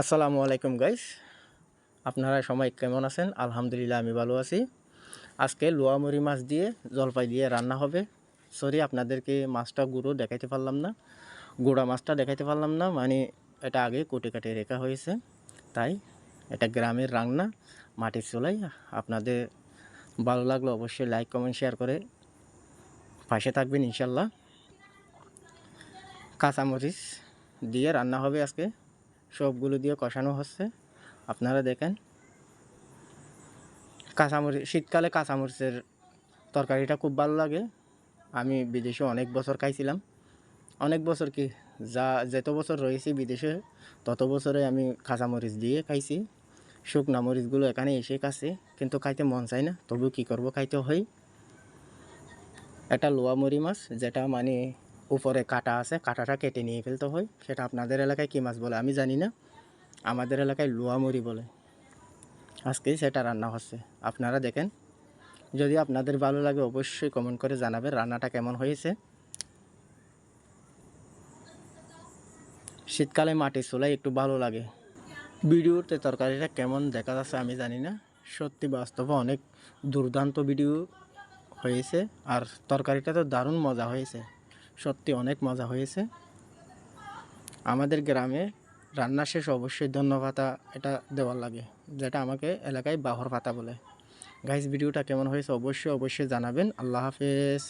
আসসালামু আলাইকুম গাইস আপনারা সবাই কেমন আছেন? আলহামদুলিল্লাহ, আমি ভালো আছি। আজকে লোয়ামুড়ি মাছ দিয়ে জলপাই দিয়ে রান্না হবে। সরি আপনাদেরকে মাছটা গুঁড়ো দেখাইতে পারলাম না। গুঁড়া মাছটা দেখাইতে পারলাম না মানে এটা আগে কোটে কাটে রেখা হয়েছে। তাই এটা গ্রামের রান্না, মাটির চুলাই। আপনাদের ভালো লাগল অবশ্যই লাইক কমেন্ট শেয়ার করে পাশে থাকবেন, ইনশাল্লাহ। কাঁচামরিচ দিয়ে রান্না হবে আজকে। সবগুলো দিয়ে কষানো হচ্ছে। আপনারা দেখেন, কাঁচামরিচ, শীতকালে কাঁচামরিচের তরকারিটা খুব ভালো লাগে। আমি বিদেশে অনেক বছর খাইছিলাম। অনেক বছর কি, যা, যত বছর রয়েছি বিদেশে, তত বছরে আমি কাঁচামরিচ দিয়ে খাইছি। শুকনা মরিচগুলো এখানে এসে কাছে কিন্তু খাইতে মন চায় না, তবু কি করব, খাইতে হয়। একটা লোয়া মরি মাছ, যেটা মানে উপরে কাটা আছে, কাটাটা কেটে নিয়ে ফেলতে হয়। সেটা আপনাদের এলাকায় কী মাছ বলে আমি জানি না। আমাদের এলাকায় লোয়া মরি বলে। আজকেই সেটা রান্না হচ্ছে। আপনারা দেখেন। যদি আপনাদের ভালো লাগে অবশ্যই কমেন্ট করে জানাবেন রান্নাটা কেমন হয়েছে। শীতকালে মাটির চুলাই একটু ভালো লাগে। ভিডিওতে তরকারিটা কেমন দেখা যাচ্ছে আমি জানি না। সত্যি বাস্তবে অনেক দুর্দান্ত ভিডিও হয়েছে। আর তরকারিটা তো দারুণ মজা হয়েছে। সত্যি অনেক মজা হয়েছে। আমাদের গ্রামে রান্না শেষ অবশ্যই ধন্যপাতা এটা দেওয়ার লাগে, যেটা আমাকে এলাকায় বাহর পাতা বলে। গাইস ভিডিওটা কেমন হয়েছে অবশ্যই অবশ্যই জানাবেন। আল্লাহ হাফেজ।